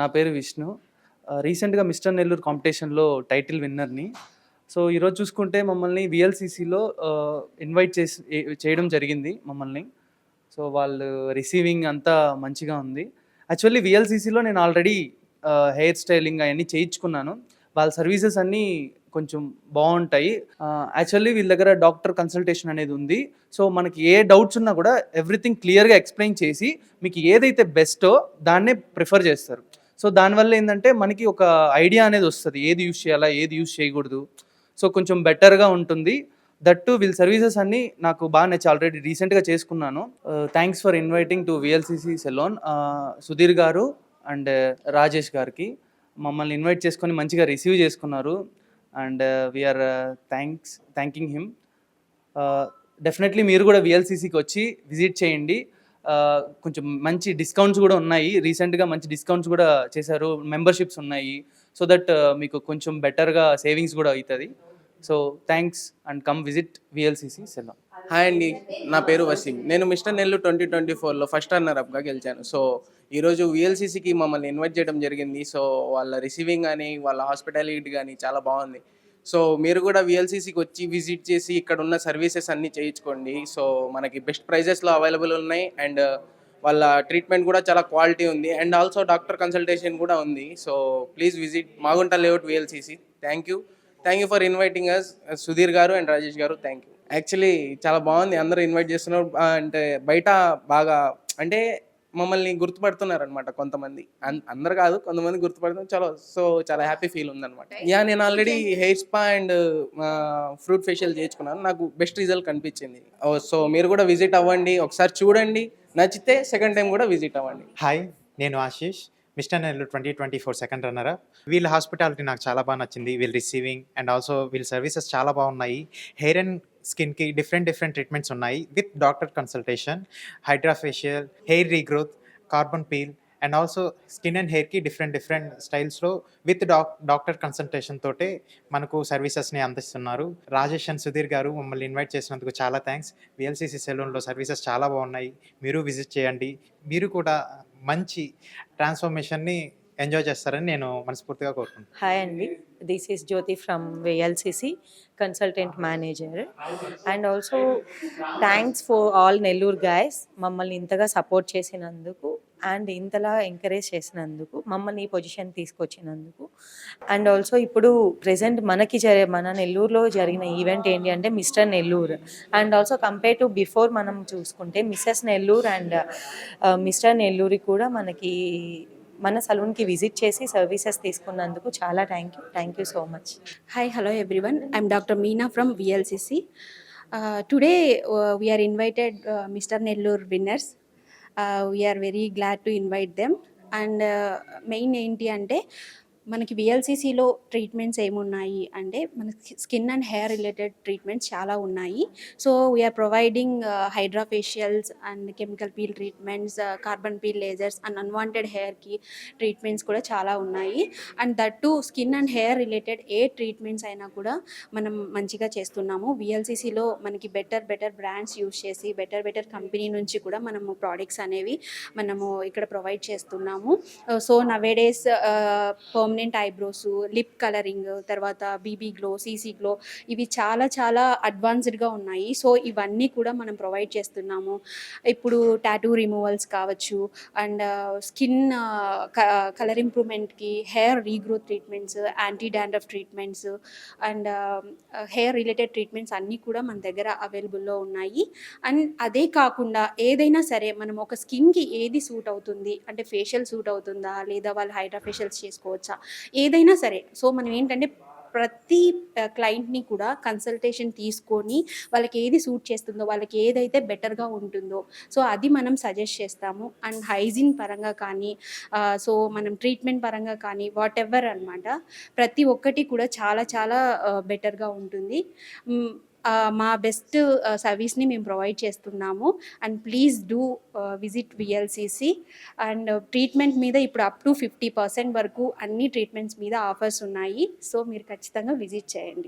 నా పేరు విష్ణు. రీసెంట్గా మిస్టర్ నెల్లూరు కాంపిటీషన్లో టైటిల్ విన్నర్ని. సో ఈరోజు చూసుకుంటే మమ్మల్ని విఎల్సిసిలో ఇన్వైట్ చేసి చేయడం జరిగింది మమ్మల్ని. సో వాళ్ళు రిసీవింగ్ అంతా మంచిగా ఉంది. యాక్చువల్లీ విఎల్సిసిలో నేను ఆల్రెడీ హెయిర్ స్టైలింగ్ అవన్నీ చేయించుకున్నాను. వాళ్ళ సర్వీసెస్ అన్నీ కొంచెం బాగుంటాయి. యాక్చువల్లీ వీళ్ళ దగ్గర డాక్టర్ కన్సల్టేషన్ అనేది ఉంది. సో మనకి ఏ డౌట్స్ ఉన్నా కూడా ఎవ్రీథింగ్ క్లియర్గా ఎక్స్ప్లెయిన్ చేసి మీకు ఏదైతే బెస్టో దాన్నే ప్రిఫర్ చేస్తారు. సో దానివల్ల ఏంటంటే మనకి ఒక ఐడియా అనేది వస్తుంది. ఏది యూజ్ చేయాలా ఏది యూజ్ చేయకూడదు. సో కొంచెం బెటర్గా ఉంటుంది. దట్టు వీళ్ళ సర్వీసెస్ అన్నీ నాకు బాగా నచ్చి ఆల్రెడీ రీసెంట్గా చేసుకున్నాను. Thanks for inviting to VLCC salon Sudheer గారు అండ్ రాజేష్ గారికి మమ్మల్ని ఇన్వైట్ చేసుకొని మంచిగా రిసీవ్ చేసుకున్నారు. And we're thanks thanking him definitely మీరు కూడా విఎల్సిసికి వచ్చి విజిట్ చేయండి. Uh, కొంచెం మంచి డిస్కౌంట్స్ కూడా ఉన్నాయి. రీసెంట్గా మంచి డిస్కౌంట్స్ కూడా చేశారు. మెంబర్షిప్స్ ఉన్నాయి. సో దట్ uh, మీకు కొంచెం బెటర్గా సేవింగ్స్ కూడా అవుతుంది. So thanks and come visit VLCC సెల్లం hi అండి నా పేరు వసీం నేను మిస్టర్ నెల్లు ట్వంటీ ట్వంటీ ఫోర్లో ఫస్ట్ రన్నర్ అప్గా గెలిచాను. సో ఈరోజు విఎల్సిసికి మమ్మల్ని ఇన్వైట్ చేయడం జరిగింది. సో వాళ్ళ రిసీవింగ్ కానీ వాళ్ళ హాస్పిటాలిటీ కానీ చాలా బాగుంది. సో మీరు కూడా విఎల్సిసికి వచ్చి విజిట్ చేసి ఇక్కడ ఉన్న సర్వీసెస్ అన్నీ చేయించుకోండి. సో మనకి బెస్ట్ ప్రైజెస్లో అవైలబుల్ ఉన్నాయి. అండ్ వాళ్ళ ట్రీట్మెంట్ కూడా చాలా క్వాలిటీ ఉంది. అండ్ ఆల్సో డాక్టర్ కన్సల్టేషన్ కూడా ఉంది. So please visit Magunta layout VLCC. Thank you. Thank you for inviting us Sudheer గారు అండ్ రాజేష్ గారు. Thank you. యాక్చువల్లీ చాలా బాగుంది. అందరూ ఇన్వైట్ చేస్తున్నారు. అంటే బయట బాగా అంటే మమ్మల్ని గుర్తుపడుతున్నారు అనమాట కొంతమంది అందరు కాదు కొంతమంది గుర్తుపడుతున్నారు. చాలా సో చాలా హ్యాపీ ఫీల్ ఉందన్నమాట. యా నేను already hair spa and fruit facial చేయించుకున్నాను. నాకు బెస్ట్ రిజల్ట్ కనిపించింది. సో మీరు కూడా విజిట్ అవ్వండి. ఒకసారి చూడండి. నచ్చితే సెకండ్ టైం కూడా విజిట్ అవ్వండి. హాయ్ నేను Ashish. Mister Nellore twenty twenty four second runner వీళ్ళ హాస్పిటాలిటీ నాకు చాలా బాగా నచ్చింది. వీళ్ళ రిసీవింగ్ అండ్ ఆల్సో వీళ్ళ సర్వీసెస్ చాలా బాగున్నాయి. హెయిర్ అండ్ స్కిన్కి డిఫరెంట్ డిఫరెంట్ ట్రీట్మెంట్స్ ఉన్నాయి with doctor consultation hydra facial hair regrowth carbon peel and also skin and హెయిర్కి డిఫరెంట్ డిఫరెంట్ స్టైల్స్లో విత్ డాక్ డాక్టర్ కన్సల్టేషన్ తోటే మనకు సర్వీసెస్ని అందిస్తున్నారు. రాజేష్ అండ్ సుధీర్ గారు మమ్మల్ని ఇన్వైట్ చేసినందుకు చాలా థ్యాంక్స్. విఎల్సిసి సెలూన్లో సర్వీసెస్ చాలా బాగున్నాయి. మీరు విజిట్ చేయండి. మీరు కూడా మంచి ట్రాన్స్ఫర్మేషన్ని ఎంజాయ్ చేస్తారని నేను మనస్ఫూర్తిగా కోరుకుంటున్నాను. హాయ్ అండి. This is Jyothi from VLCC consultant manager and also thanks for all Nellore guys మమ్మల్ని ఇంతగా సపోర్ట్ చేసినందుకు అండ్ ఇంతలా ఎంకరేజ్ చేసినందుకు మమ్మల్ని ఈ పొజిషన్ తీసుకొచ్చినందుకు. అండ్ ఆల్సో ఇప్పుడు ప్రెసెంట్ మనకి జరి మన నెల్లూరులో జరిగిన ఈవెంట్ ఏంటి అంటే mister Nellore and also compare to before మనం చూసుకుంటే Mrs Nellore and mister Nellore కూడా మనకి మన సలూన్కి విజిట్ చేసి సర్వీసెస్ తీసుకున్నందుకు చాలా thank you. Thank you so much. Hi hello everyone I'm doctor Meena from VLCC today we're invited mister Nellore winners we're very glad to invite them and main ఏంటి అంటే మనకి విఎల్సిసిలో ట్రీట్మెంట్స్ ఏమున్నాయి? అంటే మన skin and hair related treatments చాలా ఉన్నాయి. So we are providing hydra facials and chemical peel treatments carbon peel lasers and unwanted హెయిర్కి ట్రీట్మెంట్స్ కూడా చాలా ఉన్నాయి. And that to skin and hair related A treatments అయినా కూడా మనం మంచిగా చేస్తున్నాము. విఎల్సిసిలో మనకి బెటర్ బెటర్ బ్రాండ్స్ యూస్ చేసి బెటర్ బెటర్ కంపెనీ నుంచి కూడా మనము ప్రోడక్ట్స్ అనేవి మనము ఇక్కడ ప్రొవైడ్ చేస్తున్నాము. Uh, so nowadays permanent eyebrows lip colouring తర్వాత బీబీ గ్లో సీసీ గ్లో ఇవి చాలా చాలా అడ్వాన్స్డ్గా ఉన్నాయి. సో ఇవన్నీ కూడా మనం ప్రొవైడ్ చేస్తున్నాము. ఇప్పుడు టాటూ రిమూవల్స్ కావచ్చు and skin colour ఇంప్రూవ్మెంట్కి hair regrowth treatments anti dandruff treatments and hair related treatments అన్నీ కూడా మన దగ్గర అవైలబుల్లో ఉన్నాయి. అండ్ అదే కాకుండా ఏదైనా సరే మనం ఒక స్కిన్కి ఏది సూట్ అవుతుంది? అంటే ఫేషియల్ సూట్ అవుతుందా? లేదా వాళ్ళు హైడ్రా ఫేషియల్స్ చేసుకోవచ్చా? ఏదైనా సరే. సో మనం ఏంటంటే ప్రతి క్లయింట్ని కూడా కన్సల్టేషన్ తీసుకొని వాళ్ళకి ఏది సూట్ చేస్తుందో వాళ్ళకి ఏదైతే బెటర్గా ఉంటుందో సో అది మనం సజెస్ట్ చేస్తాము. అండ్ హైజీన్ పరంగా కానీ సో మనం ట్రీట్మెంట్ పరంగా కానీ వాట్ ఎవర్ అనమాట ప్రతి ఒక్కటి కూడా చాలా చాలా బెటర్గా ఉంటుంది. మా బెస్ట్ సర్వీస్ని మేము ప్రొవైడ్ చేస్తున్నాము. And please do visit VLCC and treatment మీద ఇప్పుడు అప్ టు ఫిఫ్టీ పర్సెంట్ వరకు అన్ని ట్రీట్మెంట్స్ మీద ఆఫర్స్ ఉన్నాయి. సో మీరు ఖచ్చితంగా విజిట్ చేయండి.